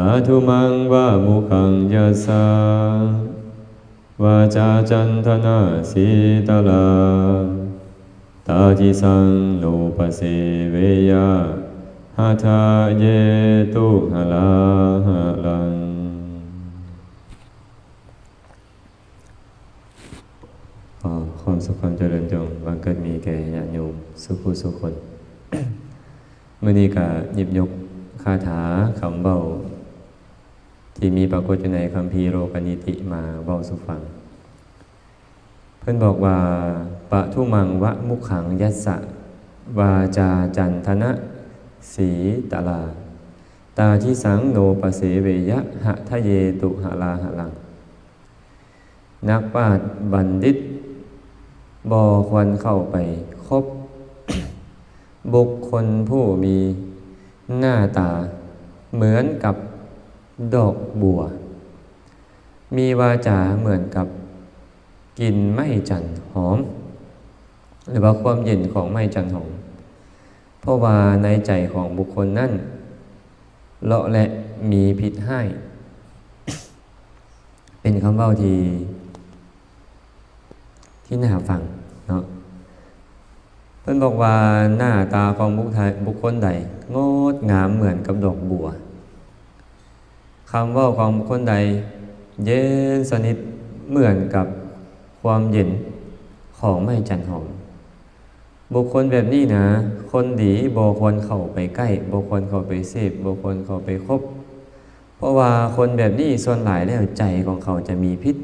ปัทุมังวะมุขังยสาวาจาจันทนาสีตลาตาจิสังโนปเสเวยะหาทาเยตุหลาหะลังอความสุขความเจริญจงบังเกิดมีแก่ญาติโยมสุขุสุขคนเมื่อนี้ก็หยิบยกคาถาคำเบา ที่มีปรากฏอยู่ในคัมภีร์โลกนิติมาเบาสุฟัง เพื่อนบอกว่าปะทุมังวะมุขังยัสสะวาจาจันทนะสีตลา ตาทิสังโนปเสเวยะหะทะเยตุหะลาหะลัง นักปราชญ์บัณฑิตบอควรเข้าไปคบ บุคคลผู้มีหน้าตาเหมือนกับ ดอกบัว มีวาจาเหมือนกับกลิ่นไม้จันทร์หอม หรือว่าความเย็นของไม้จันทร์หอม เพราะว่าในใจของบุคคลนั้นเลาะและมีพิษให้ เป็นคำเว้าที่ที่น่าฟังเนาะเพิ่นบอกว่าหน้าตาของบุคคลใด งดงามเหมือนกับดอกบัว คำว่าของบุคคลใด เย็นสนิทเหมือนกับความเย็นของไม้จันหอม บุคคลแบบนี้นะ คนดีบควรเข้าไปใกล้บควรเข้าไปเสพบควรเข้าไปคบ เพราะว่าคนแบบนี้ส่วนหลายแล้วใจของเขาจะมีพิษ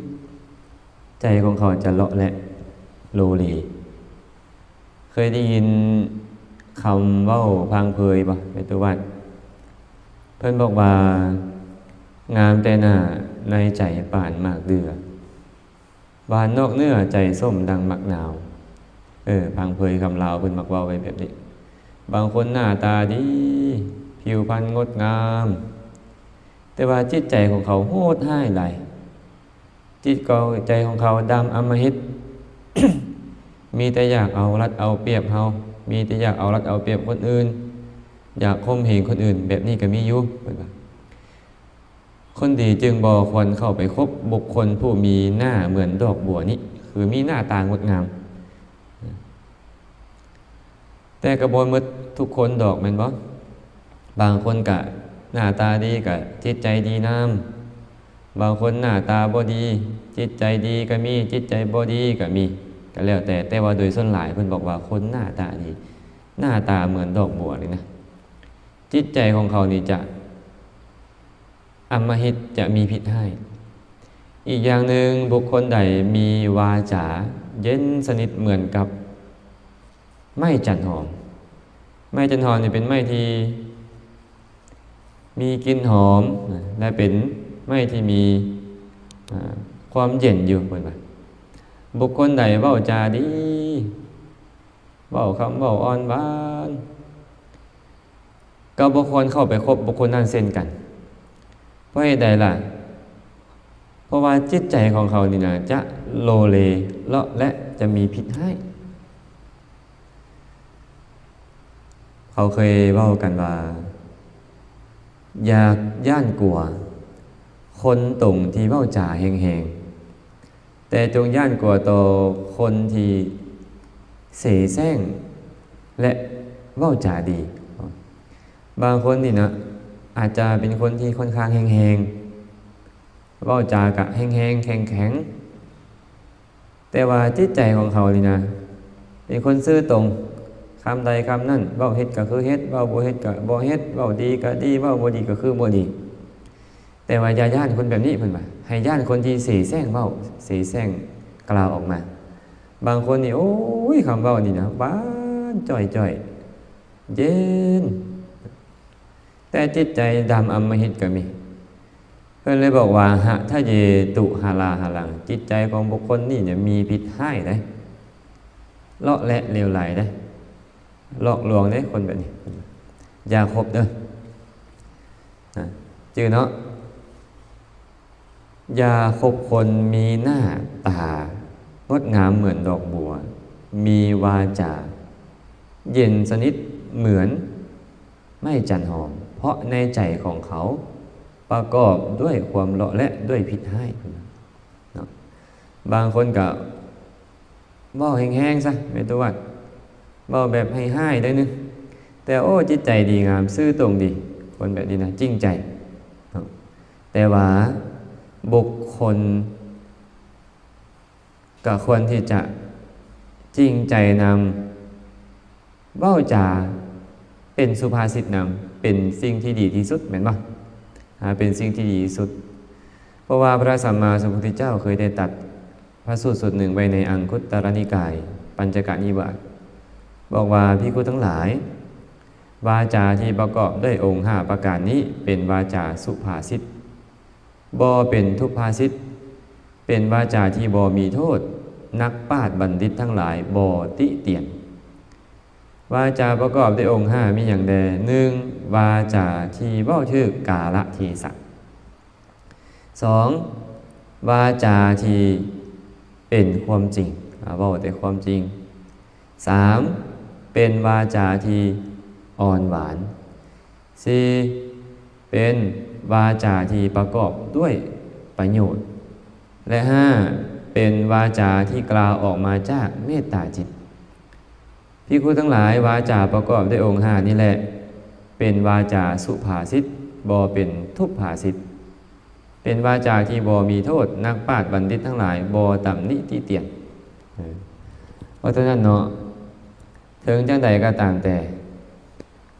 ใจของเขาจะเลาะและโลเลเคยได้ยินคำว่าพังเพยปะในตัววัดเพื่อนบอกว่า งามแต่หน้าในใจป่านมากเดือบานนอกเนื้อใจส้มดังมักหนาว เออ พังเพยคำลาวเพิ่นมักว่าไว้แบบนี้ บางคนหน้าตาดี ผิวพรรณงดงาม แต่ว่าจิตใจของเขาโหดห้ายไหลจิตกใจของเขาดำอำมหิต มีแต่อยากเอารัดเอาเปรียบเฮามีแต่อยากเอารัดเอาเปรียบคนอื่น อยากข่มเหงคนอื่น แบบนี้ก็มีอยู่เพิ่น คนดีจึงบอควรเข้าไปคบบุคคลผู้มีหน้าเหมือนดอกบัวนี้คือมีหน้าตางดงาม แต่กระบวนมดทุกคนดอกม่นบ่บางคนกะหน้าตาดีกะจิตใจดีน้ำบางคนหน้าตาบ่ดี จิตใจดีก็มีจิตใจบ่ดีก็มีก็แล้วแต่แต่ว่าโดยส่วนหลายเพิ่นบอกว่าคนหน้าตาดี หน้าตาเหมือนดอกบัวเลยนะจิตใจของเขานี่จะ อำมหิตจะมีพิษให้ อีกอย่างหนึ่งบุคคลใดมีวาจาเย็นสนิทเหมือนกับ ไม้จันหอม ไม้จันหอมนี่เป็นไม้ที่มีกลิ่นหอมและเป็นไม้ที่มีความเย็นอยู่บนว่าบุคคลใดเว้าจาดีเว้าคำเว้าอ่อนหวาน ก็บุคคลเข้าไปคบบุคคลนั้นเส้นกัน เพราะเหตุใดล่ะ เพราะว่าจิตใจของเขานี่นะจะโลเลเลาะและจะมีพิษให้ เขาเคยเว้ากันว่า อยากย่านกลัว คนตรงที่เว้าจ่าแหงๆ แต่จงย่านกลัวต่อคนที่เสแสร้งและเว้าจ่าดี บางคนนี่นะ อาจจะเป็นคนที่ค่อนข้างแหงๆเว้าจากะแห้งๆแข็งๆแต่ว่าจิตใจของเขานี่นะเป็นคนซื่อตรงคำใดคำนั่นเว้าเฮ็ดก็คือเฮ็ดเว้าบ่เฮ็ดก็บ่เฮ็ดเว้าดีก็ดีเว้าบ่ดีก็คือบ่ดี แต่ว่าอย่าย่านคนแบบนี้เพิ่นว่าให้ย่านคนที่เสแสงเว้าเสแสงกล่าวออกมา บางคนนี่โอ้ยคำเว้านี่นะหวานจ่อยๆเย็น แต่จิตใจดำอมหิตก็มี เพื่อนเลยบอกว่าหะถ้าเยตุหาลาหาลัง จิตใจของบุคคลนี่เนี่ยมีพิษให้ได้เลาะและเลวไหลได้หลอกลวงได้คนแบบนี้ อย่าคบเด้อจือเนาะอย่าคบคนมีหน้าตางดงามเหมือนดอกบัว มีวาจา เย็นสนิทเหมือนไม่จันหอม ราะในใจของเขาประกอบด้วยความเลาะและด้วยผิดให้นะบางคนก็เว้าแห้งๆซะไม่ตัววัดเว้าแบบให้ให้ได้นึงแต่โอ้จิตใจดีงามซื่อตรงดี คนแบบนี้นะจริงใจนะแต่ว่าบุคคลก็ควรที่จะจริงใจนำเว้าจา เป็นสุภาษิตนำเป็นสิ่งที่ดีที่สุดเหมือนป่ะเป็นสิ่งที่ดีที่สุด เพราะว่าพระสัมมาสัมพุทธเจ้าเคยได้ตัดพระสูตรสุดหนึ่งไว้ในอังคุตตรนิกาย ปัญจกนิบาตบอกว่าพิคุทั้งหลาย วาจาที่ประกอบด้วยองค์ห้าประการนี้เป็นวาจาสุภาษิตบอเป็นทุพภาษิตเป็นวาจาที่บอมีโทษ นักปราชญ์บัณฑิตทั้งหลายบอติเตียน วาจาประกอบด้วยองค์ห้ามีอย่างใดหนึ่งวาจาที่เว้าชื่อกาละเทศะสองวาจาที่เป็นความจริงเว้าแต่ความจริงสามเป็นวาจาที่อ่อนหวานสี่เป็นวาจาที่ประกอบด้วยประโยชน์ และห้าเป็นวาจาที่กล่าวออกมาจากเมตตาจิต พี่ครูทั้งหลายวาจาประกอบด้วยองค์ห้านี่แหละ เป็นวาจาสุภาษิตบอเป็นทุพภาษิตเป็นวาจาที่บอมีโทษ นักปราชญ์บัณฑิตทั้งหลายบอต่ำนิติเตียนเพราะฉะนั้นเนาะถึงจังใดก็ตามแต่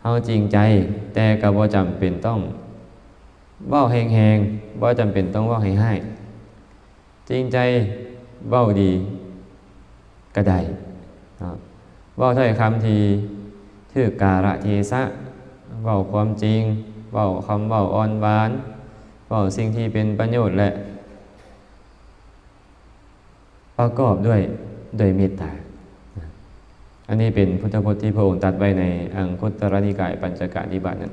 เฮาจริงใจแต่ก็บ่จำเป็นต้องเว้าแหงๆบ่จำเป็นต้องเว้าให้ให้จริงใจเว้าดีก็ได้เว่าถ้อยคำที่ถือการะเทศะเว่าความจริงเว่าคำเว่าอ่อนหวานเว่าสิ่งที่เป็นประโยชน์และ ประกอบด้วยด้วยเมตตา อันนี้เป็นพุทธพจน์ที่พระองค์ตัดไว้ในอังคุตตรนิกายปัญจกานิบาตนั้น